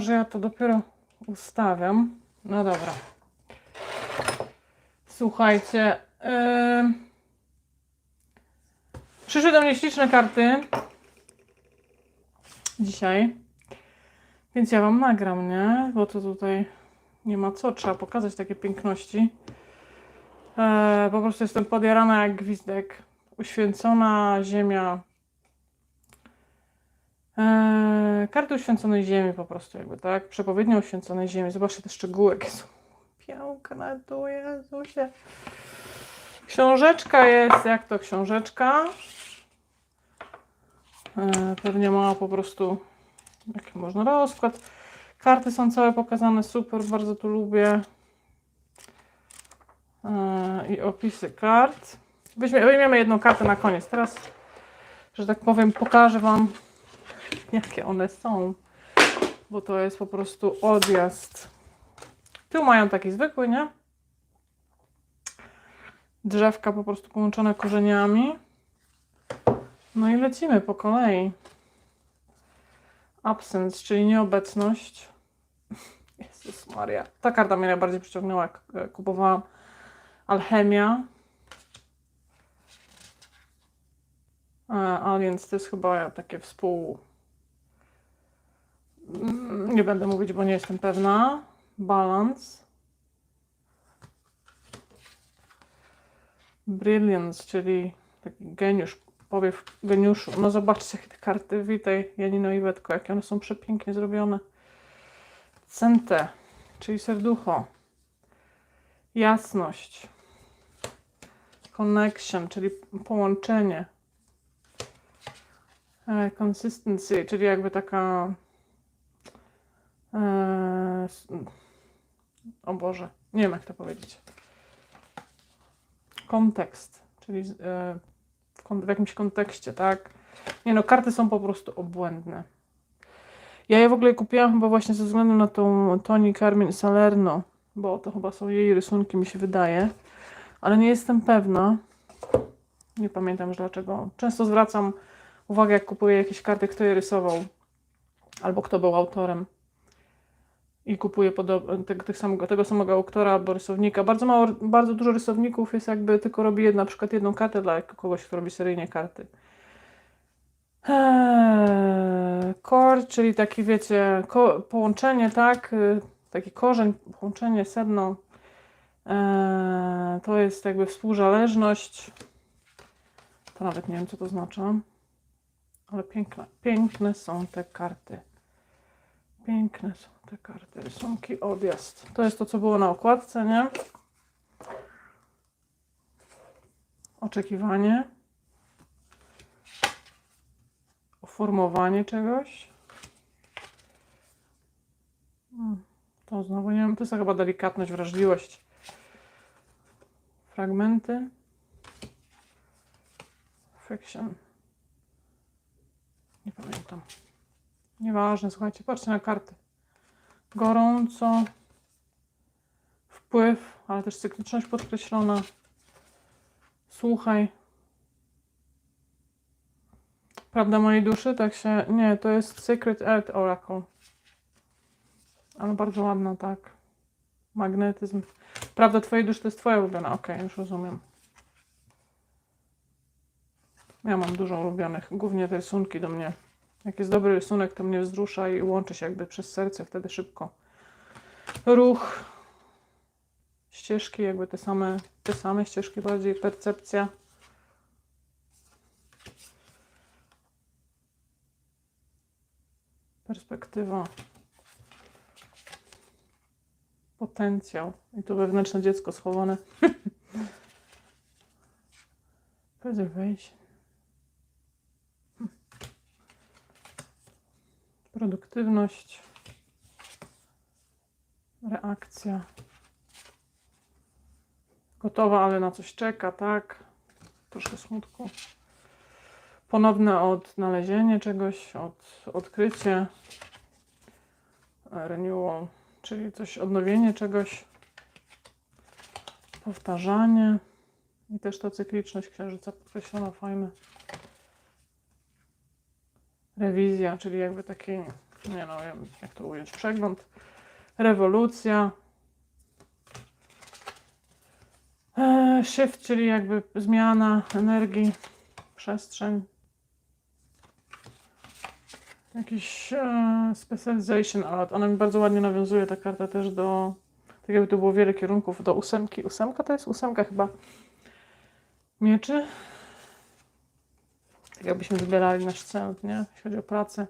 mimo że ja to dopiero ustawiam. No dobra. Słuchajcie. Yy... Przyszły do mnie śliczne karty. Dzisiaj. Więc ja Wam nagram, nie? Bo to tutaj nie ma co. Trzeba pokazać takie piękności. E, po prostu jestem podjarana jak gwizdek. Uświęcona ziemia. E, karty uświęconej ziemi po prostu jakby, tak? Przepowiednia uświęconej ziemi. Zobaczcie te szczegóły, jakie są piękne tu, Jezusie. Książeczka jest, jak to książeczka? E, pewnie ma po prostu jaki można rozkład. Karty są całe pokazane, super, bardzo to lubię. E, I opisy kart. Weźmie, weźmiemy jedną kartę na koniec. Teraz, że tak powiem, pokażę Wam, jakie one są. Bo to jest po prostu odjazd. Tu mają taki zwykły, nie? Drzewka po prostu połączone korzeniami. No i lecimy po kolei. Absence, czyli nieobecność. Jezus Maria. Ta karta mnie najbardziej przyciągnęła, jak e, kupowałam. Alchemia. E, A więc to jest chyba takie współ... Nie będę mówić, bo nie jestem pewna. Balance. Brilliance, czyli taki geniusz, powiew geniuszu. No zobaczcie jakie te karty. Witaj Janino i Wetko, jakie one są przepięknie zrobione. Cente, czyli serducho. Jasność. Connection, czyli połączenie. E, Consistency, czyli jakby taka. E, s- o Boże, nie wiem jak to powiedzieć. Kontekst, czyli e, w jakimś kontekście, tak? Nie no, karty są po prostu obłędne. Ja je w ogóle kupiłam chyba właśnie ze względu na tą Toni Carmen Salerno, bo to chyba są jej rysunki, mi się wydaje, ale nie jestem pewna. Nie pamiętam już dlaczego. Często zwracam uwagę, jak kupuję jakieś karty, kto je rysował, albo kto był autorem. I kupuję podob- te, tych samego, tego samego autora albo rysownika. Bardzo mało, bardzo dużo rysowników jest jakby tylko robi jedna, na przykład jedną kartę dla kogoś, kto robi seryjnie karty. Eee, core, czyli taki wiecie, połączenie, tak? Y, Taki korzeń, połączenie, sedno. Eee, to jest jakby współzależność. To nawet nie wiem, co to znaczy. Ale piękne, piękne są te karty. Piękne są te karty. Rysunki, odjazd. To jest to, co było na okładce, nie? Oczekiwanie. Uformowanie czegoś. Hmm, To znowu nie wiem. To jest chyba delikatność, wrażliwość. Fragmenty. Fiction. Nie pamiętam. Nieważne, słuchajcie, patrzcie na karty. Gorąco. Wpływ, ale też cykliczność podkreślona. Słuchaj. Prawda mojej duszy? Tak się... Nie, to jest Secret Earth Oracle. Ale bardzo ładna, tak. Magnetyzm. Prawda twojej duszy to jest twoja ulubiona. Okej, już rozumiem. Ja mam dużo ulubionych. Głównie te rysunki do mnie. Jak jest dobry rysunek, to mnie wzrusza i łączy się jakby przez serce wtedy szybko. Ruch. Ścieżki, jakby te same, te same ścieżki bardziej, percepcja. Perspektywa. Potencjał. I tu wewnętrzne dziecko schowane. Preservation. Produktywność. Reakcja. Gotowa, ale na coś czeka, tak? Troszkę smutku. Ponowne odnalezienie czegoś, od, odkrycie. Renewal, czyli coś, odnowienie czegoś. Powtarzanie. I też ta cykliczność księżyca podkreślona, fajne. Rewizja, czyli jakby taki nie no, jak to ująć, przegląd, rewolucja, e, shift, czyli jakby zmiana energii, przestrzeń, jakiś e, specialization art, ona mi bardzo ładnie nawiązuje, ta karta też do, tak jakby to było wiele kierunków, do ósemki, ósemka to jest? Ósemka chyba mieczy, tak jakbyśmy wybierali nasz cel, nie? Jeśli chodzi o pracę.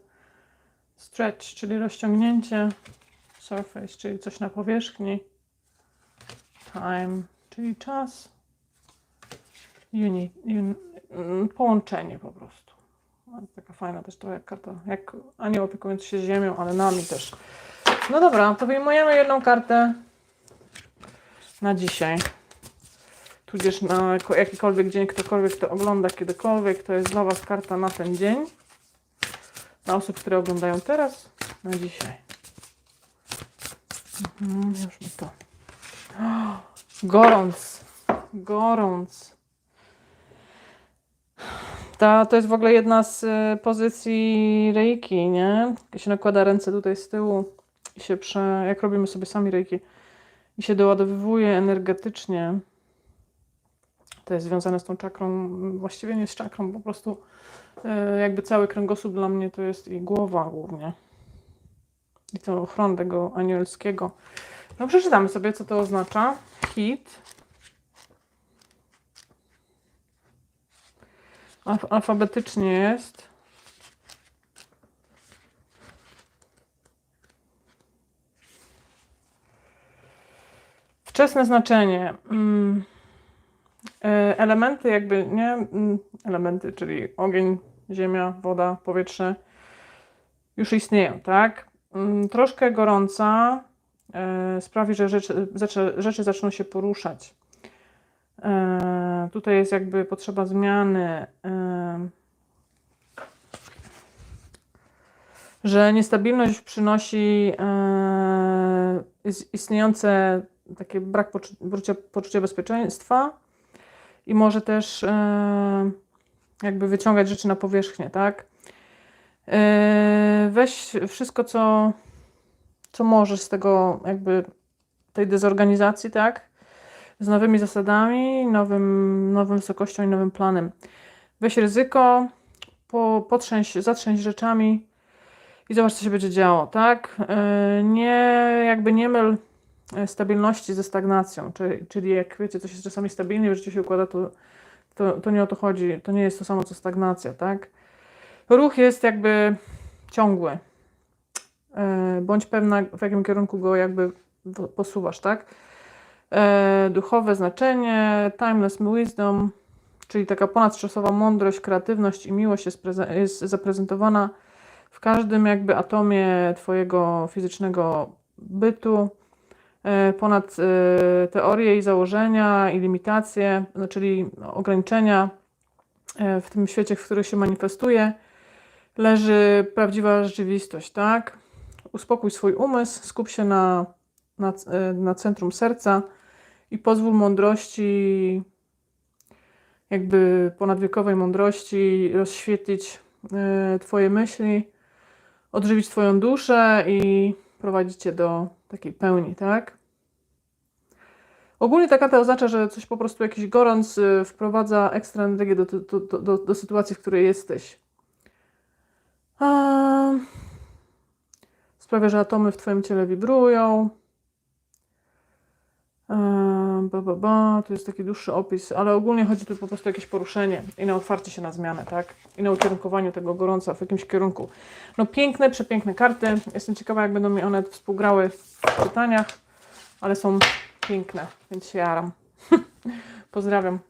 Stretch, czyli rozciągnięcie. Surface, czyli coś na powierzchni. Time, czyli czas. Uni, un, mm, połączenie po prostu. No, Taka fajna też jak karta, jak anioł opiekujący się ziemią, ale nami też. No dobra, to wyjmujemy jedną kartę na dzisiaj tudzież na ko- jakikolwiek dzień, ktokolwiek to ogląda kiedykolwiek, to jest dla Was karta na ten dzień. Dla osób, które oglądają teraz, na dzisiaj. Mhm, już mi to. Gorąc. Gorąc. Ta, to jest w ogóle jedna z y, pozycji reiki, nie? Jak się nakłada ręce tutaj z tyłu i się prze... jak robimy sobie sami reiki i się doładowywuje energetycznie to jest związane z tą czakrą, właściwie nie z czakrą, po prostu e, jakby cały kręgosłup dla mnie to jest i głowa głównie. I to ochron tego anielskiego. No przeczytamy sobie, co to oznacza. Hit. Alf alfabetycznie jest. Wczesne znaczenie. Elementy jakby, nie, mm, elementy, czyli ogień, ziemia, woda, powietrze już istnieją, tak? Mm, Troszkę gorąca e, sprawi, że rzeczy, rzeczy, zaczną się poruszać. E, Tutaj jest jakby potrzeba zmiany, e, że niestabilność przynosi is- istniejące takie brak poczu- poczucia, poczucia bezpieczeństwa, i może też e, jakby wyciągać rzeczy na powierzchnię, tak? E, weź wszystko, co, co możesz z tego jakby tej dezorganizacji, tak? Z nowymi zasadami, nowym, nową wysokością i nowym planem. Weź ryzyko, po, potrzęś, zatrzęś rzeczami i zobacz, co się będzie działo, tak? E, nie, jakby nie myl stabilności ze stagnacją, czyli, czyli jak wiecie, coś jest czasami stabilnie, w życiu się układa, to, to, to nie o to chodzi, to nie jest to samo co stagnacja, tak? Ruch jest jakby ciągły. E, Bądź pewna, w jakim kierunku go jakby posuwasz, tak? E, Duchowe znaczenie, timeless wisdom, czyli taka ponadczasowa mądrość, kreatywność i miłość jest, jest zaprezentowana w każdym jakby atomie Twojego fizycznego bytu e, ponad e, teorie i założenia i limitacje, no, czyli ograniczenia e, w tym świecie, w którym się manifestuje, leży prawdziwa rzeczywistość, tak? Uspokój swój umysł, skup się na, na, e, na centrum serca i pozwól mądrości, jakby ponadwiekowej mądrości, rozświetlić e, Twoje myśli, odżywić Twoją duszę i prowadzić Cię do takiej pełni, tak? Ogólnie ta karta oznacza, że coś po prostu, jakiś gorąc y, wprowadza ekstra energię do, do, do, do, sytuacji, w której jesteś. A... Sprawia, że atomy w Twoim ciele wibrują. Eee, Ba, ba, ba. Tu jest taki dłuższy opis, ale ogólnie chodzi tu po prostu o jakieś poruszenie i na otwarcie się na zmianę, tak? I na ukierunkowanie tego gorąca w jakimś kierunku. No piękne, przepiękne karty. Jestem ciekawa, jak będą mi one współgrały w czytaniach, ale są piękne, więc się jaram. Pozdrawiam.